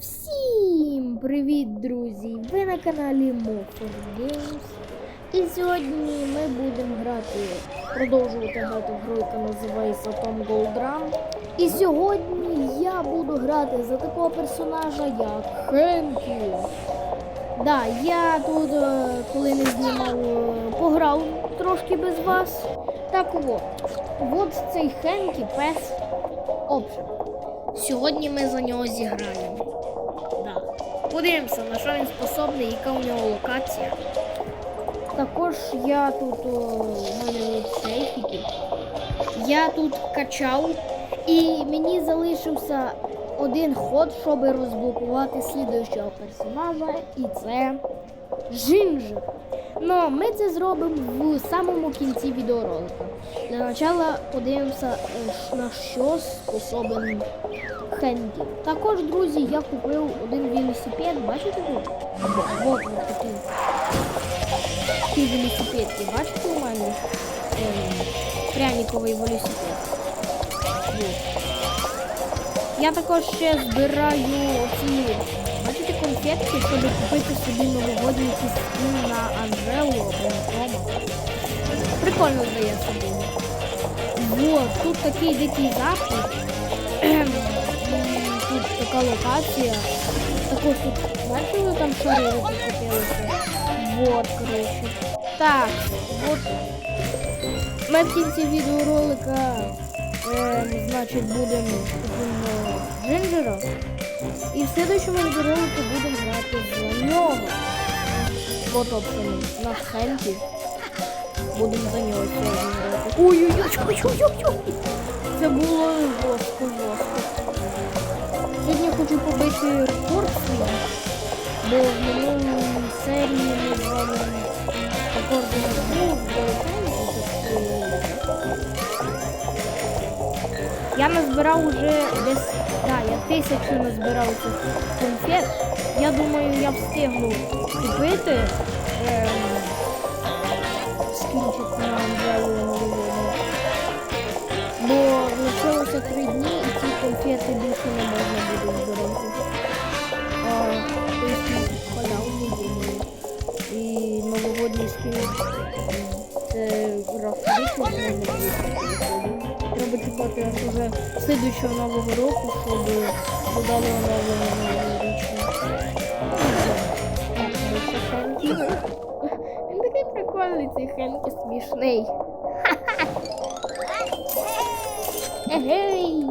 Всім привіт, друзі! Ви на каналі Mofor Games. І сьогодні ми будемо грати, продовжувати грати гру, яка називається Tom Gold Run. І сьогодні я буду грати за такого персонажа, як Хенкі. Да, я тут, е, коли не знімав, е, пограв трошки без вас. Так от, от цей Хенкі пес Option. Сьогодні ми за нього зіграємо. Да. Подивимося, на що він способний, яка у нього локація. Також я тут у мене сейфіки. Я тут качав і мені залишився один ход, щоб розблокувати слідуючого персонажа, і це Жинджер. Ну, ми це зробимо в самому кінці відеоролика. Для початку подивимося, е, на що способен Хенді. Також, друзі, я купив один велосипед. Бачите тут? Вот він такий. Такий велосипедки. Бачите у мене? Ем, пряниковий велосипед. Вот. Я також ще збираю оці, бачите, конфетки, щоб купити собі новогодній якийсь скін на Анжелу або на Тома. Прикольно здає собі. Вот, тут такий дикий захід. Ем, Тут така локація. Також тут, бачили, там шари покотилися. Вот, коротше. Так, от ми в кінці відеоролика, е, значить, будемо купимо Джинджера. І в следующому відеоролику будемо грати за нього. Вот опшени, на Хенті. Будемо за нього сьогодні. Ой-ой-ой-ой-ой-ой! Це було жорстко, жорстко. Сьогодні я хочу побити рекорд свій, бо в минулій серії ми з вами рекорди не був, я назбирав уже десь, да, я тисячу назбирав цих конфет. Я думаю, я встигну купити ем, новогодню. Бо лишилося три дні і ці конфети більше не можна буде збирати. Тобто халявні думаю. І новогодній скін це можна буде. Треба чекати аж уже слідуючого нового року, щоб додали оновлення новорічне. Він такий прикольний, цей Хенкі смішний. Егей!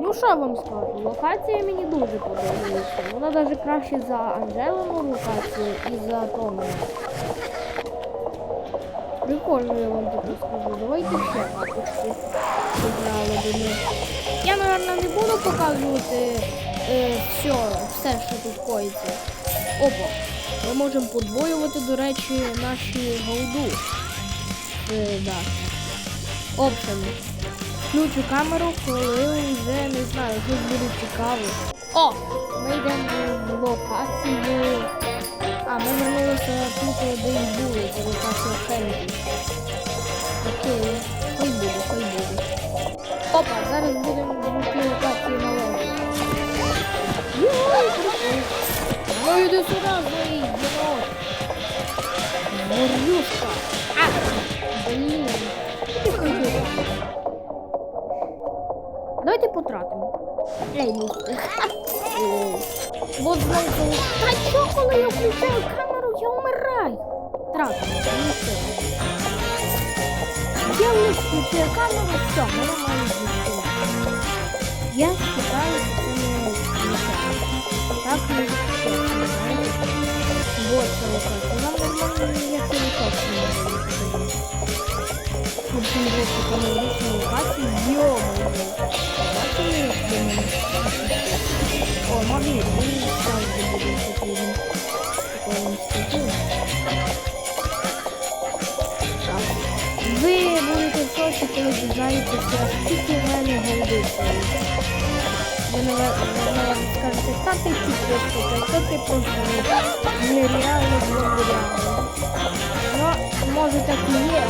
Ну що вам скажу, локація мені дуже подобається. Вона навіть краще за Анжелину локацію і за Тому. Прикольно я вам таке скажу. Давайте ще карточки зіграли до них. Я, мабуть, не буду показувати е, все, все, що тут коїться. Опа. Ми можемо подвоювати, до речі, наші голду. Е, да. Опшени. Включу камеру, коли вже не знаю, щось буде цікаво. О! Ми йдемо в локацію. А, ми вернулися тут, де й були, це локація Фенді. Окей, хай буде, хай буде. Опа, зараз будемо в локації. Йой, прикольно. Ну йди сюди. Горюшка. А, блін. Давайте потратимо. Ей, ну. Вот знову. Та що, коли я включаю камеру, я вмираю. Тратимо, ну все. Я лиш включаю камеру, все, мене має зійти. Я вважаю, що не. Так не відчуваю. Вот це О, магніт, він завжди буде. Ви будете в шоці, коли дізнаєтеся, скільки в мене голдиться. Вы, наверное, скажете, как ты чувствуешь, что ты просто нереально нереально. Но, Може так и є,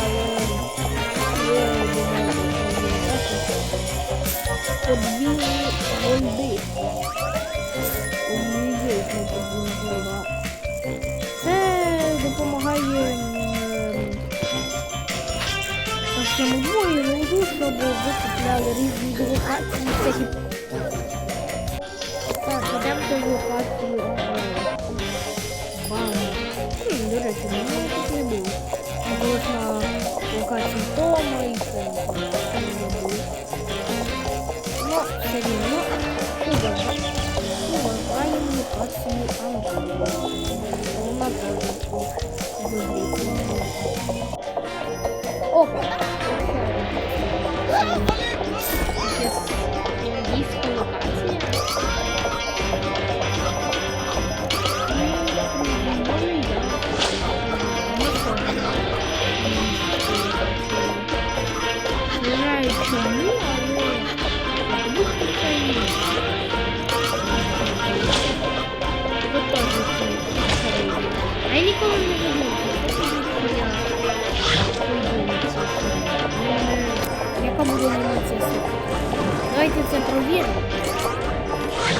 але я думаю, що подвійні голди. Це допомагає нашому бою, щоб ви різні делокації, всякі так, ідемо до локації. е, Бам. Хм, До речі, ну тут не було. А було на локації Тома і ще не було. Ну, все рівно. Уважаємо. Уважаємо локацію Анголи. Не знаю чому, але бух Україні. Ви теж це шарили. А я ніколи не забув, що я подумався. Яка буде анімація світу? Давайте це провіримо.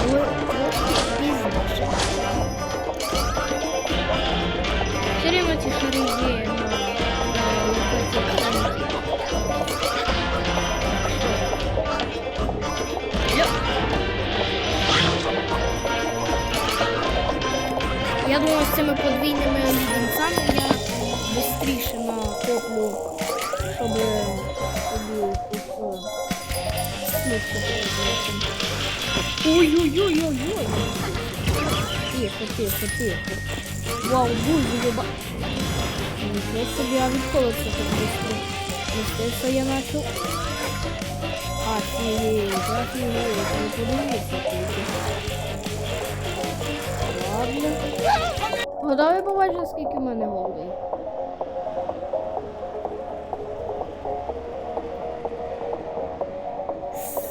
Але трошки пізніше. Все рівно ці шари з цими подвійними ліденцями я швидше накоплю, щоб. Ой-ой-ой-ой-ой. Тихо, тихо, тихо. Вау, дуже люба. Нічого собі, а відколи це так швидко? Мистецтво я начал. Офігеть, офігеть, не подивіться тільки. Ладно. Готові побачити, скільки в мене голдей?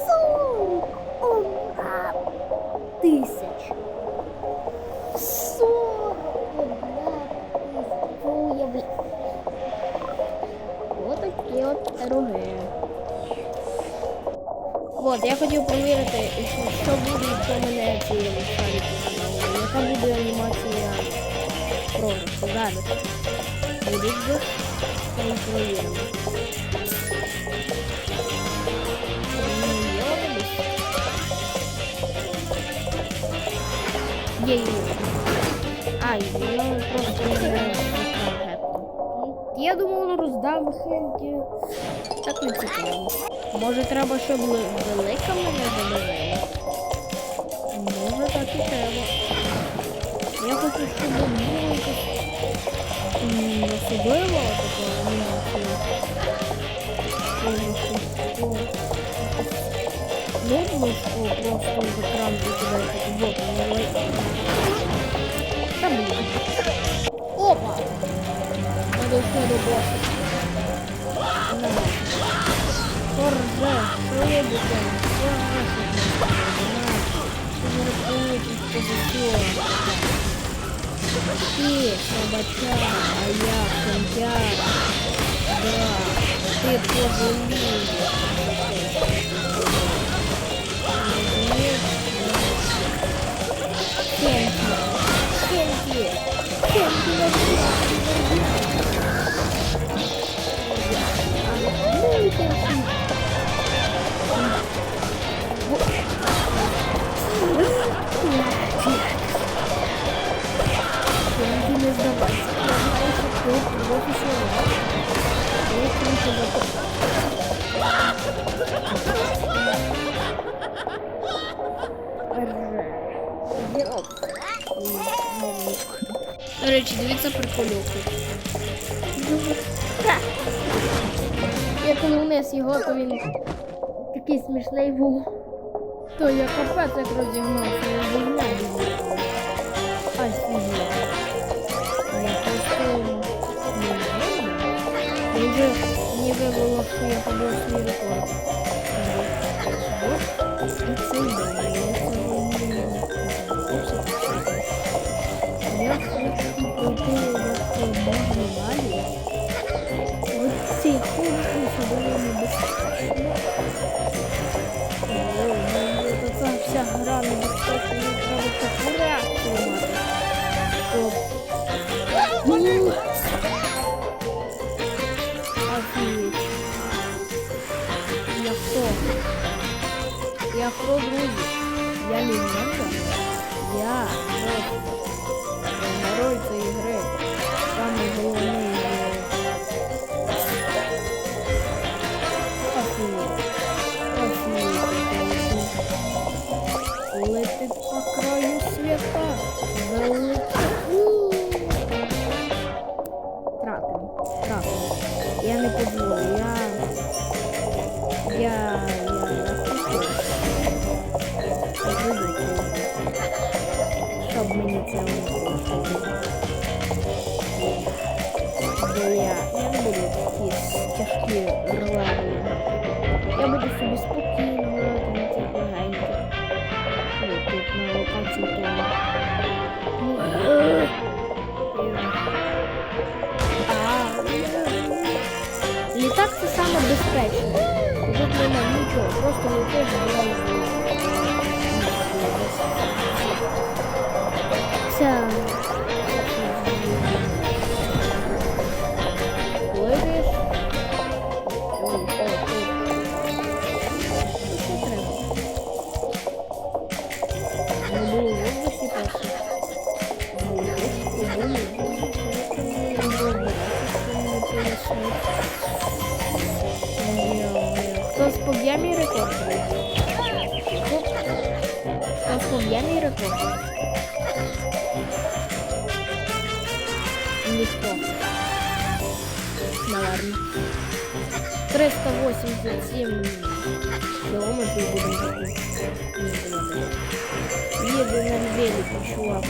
Сорок одна тисяча. Сорок одна тисяча. Отакі от роги. От, я хотів перевірити, що, що буде, якщо мене ці шарики Яка буде анімація прогресу. Зараз. Будуть би, та й перевіримо. Є вони десь? Є, є. Я просто не знаю, Я думав, воно роздав машинки. Так не цікаво. Може треба, щоб велика мене завезла? Може так і треба. Я хочу, щоб було якось м, особливо таке анімація. Нудно, що просто в екран викидає таку боку. Та блін. Опа! Надо ще до боса. На. Порже, що буде? Порже, що не рахують позицію. Ти, собача, а я контяр. Да, ты позовешь. Кенти, Кенти, Кенти, Ну и дивіться прикольовку. Я коли вниз його, то він такий смішний був. То я капець як розігнався, я. Я просто не знаю. Я вже не вивело, що я побив свій рекорд. І це я цього не я не. Я хто, друзі? Я легенда? Я просто герой цієї гри. Самий головний я, не буду такі тяжкі рвані. Я буду собі спокійно грати на цих легеньких. Ой, тут на локації того. А, е. Літак це саме безпечне. Тут нема нічого, просто летиш зразу. Ця. Хтось поб'є мій рекорд? Ніхто. Наверно. 387 кілометрів будемо такі. Їде на велику, чувак.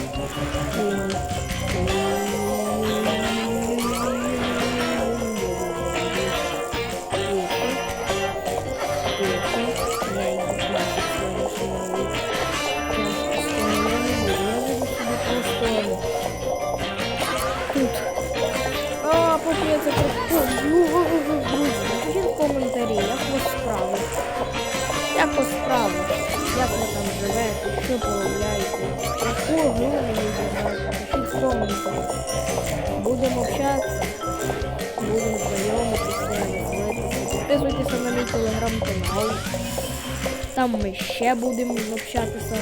Як у вас? Як ви там живете, що полюбляєте? Яку мені граєте? Пишіть коментарі. Будемо общатися, будемо знайомитися. Підписуйтеся на мій телеграм-канал. Там ми ще будемо общатися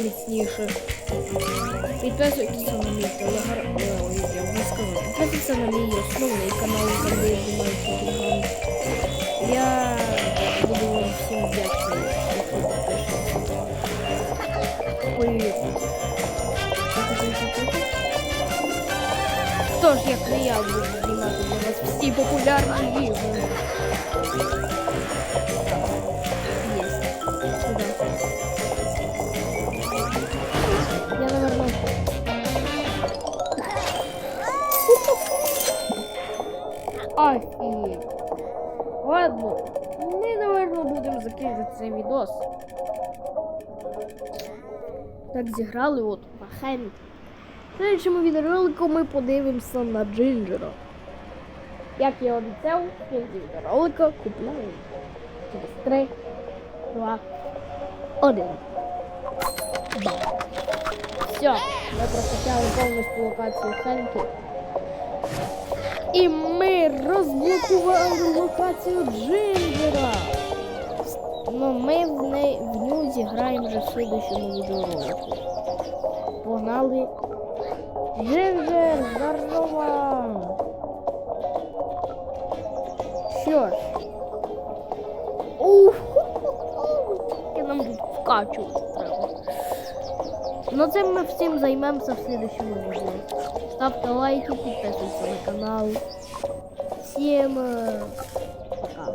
міцніше. Підписуйтеся на мій телеграм. Ой, я вже сказав. Підписуйтеся на мій основний канал, де я телеграм. Я буду вам всім вдячний, якщо підпишетеся. Привіт. Хто ж, як не я буду знімати для вас всі популярні ігри. Єсть. Ладно, ми, наверное, будемо закінчити цей відос. Так зіграли от Махен. В следующому відеоролику ми подивимося на Джинджера. Як я обіцяв, в кінці відеоролика купляю. Через 3, 2, 1. Все, ми прокачали повністю локацію Хенкі. І ми розблокували локацію Джинджера. Ну, ми в, не, в нього зіграємо вже в слідущому відеоролику. Погнали. Джинджер, здорово! Що ж. Ух, я нам тут треба. Ну цим ми всім займемося в слідущому відео. Ставте лайки, підписуйтесь на канал. Всім е, пока.